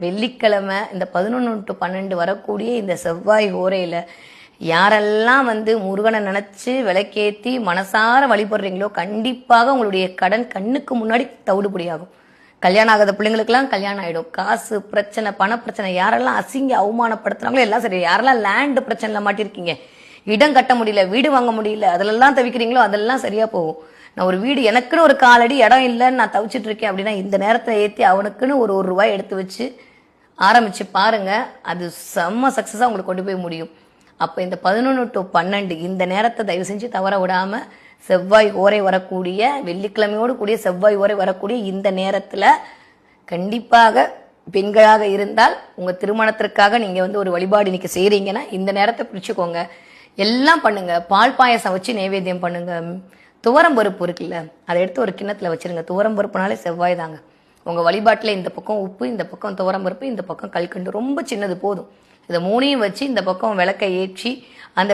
வெள்ளிக்கிழமை இந்த பதினொன்று டு பன்னெண்டு வரக்கூடிய இந்த செவ்வாய் ஓரையில் யாரெல்லாம் வந்து முருகனை நினச்சி விளக்கேற்றி மனசார வழிபடுறீங்களோ கண்டிப்பாக உங்களுடைய கடன் கண்ணுக்கு முன்னாடி தவிடுபடியாகும். கல்யாணம் ஆகாத பிள்ளைங்களுக்கெல்லாம் கல்யாணம் ஆகிடும் காசு பிரச்சனை பண பிரச்சனை யாரெல்லாம் அசிங்க அவமானப்படுத்துறாங்களோ எல்லாம் சரி. யாரெல்லாம் லேண்டு பிரச்சனையில் மாட்டிருக்கீங்க? இடம் கட்ட முடியல வீடு வாங்க முடியல அதிலெல்லாம் தவிக்கிறீங்களோ அதெல்லாம் சரியாக போகும். நான் ஒரு வீடு எனக்குன்னு ஒரு காலடி இடம் இல்லைன்னு நான் தவிச்சிட்டு இருக்கேன் அப்படின்னா இந்த நேரத்தை ஏற்றி அவனுக்குன்னு ஒரு ஒரு ரூபாய் எடுத்து வச்சு ஆரம்பித்து பாருங்கள் அது செம்ம சக்ஸஸாக உங்களுக்கு கொண்டு போய் முடியும். அப்போ இந்த பதினொன்று டு பன்னெண்டு இந்த நேரத்தை தயவு செஞ்சு தவற விடாமல் செவ்வாய் ஓரை வரக்கூடிய வெள்ளிக்கிழமையோடு கூடிய செவ்வாய் ஓரை வரக்கூடிய இந்த நேரத்தில் கண்டிப்பாக பெண்களாக இருந்தால் உங்கள் திருமணத்திற்காக நீங்கள் வந்து ஒரு வழிபாடு இன்னைக்கு செய்கிறீங்கன்னா இந்த நேரத்தை பிடிச்சிக்கோங்க. எல்லாம் பண்ணுங்கள் பால் பாயசம் வச்சு நைவேத்தியம் பண்ணுங்கள் துவரம் பருப்பு இருக்குல்ல அதை எடுத்து ஒரு கிண்ணத்தில் வச்சிருங்க. துவரம் பருப்புனாலே செவ்வாய் தாங்க. உங்க வழிபாட்டில் இந்த பக்கம் உப்பு இந்த பக்கம் துவரம் பருப்பு இந்த பக்கம் கல்கண்டு. ரொம்ப சின்னது போதும். இதை மூணையும் வச்சு இந்த பக்கம் விளக்கை ஏற்றி அந்த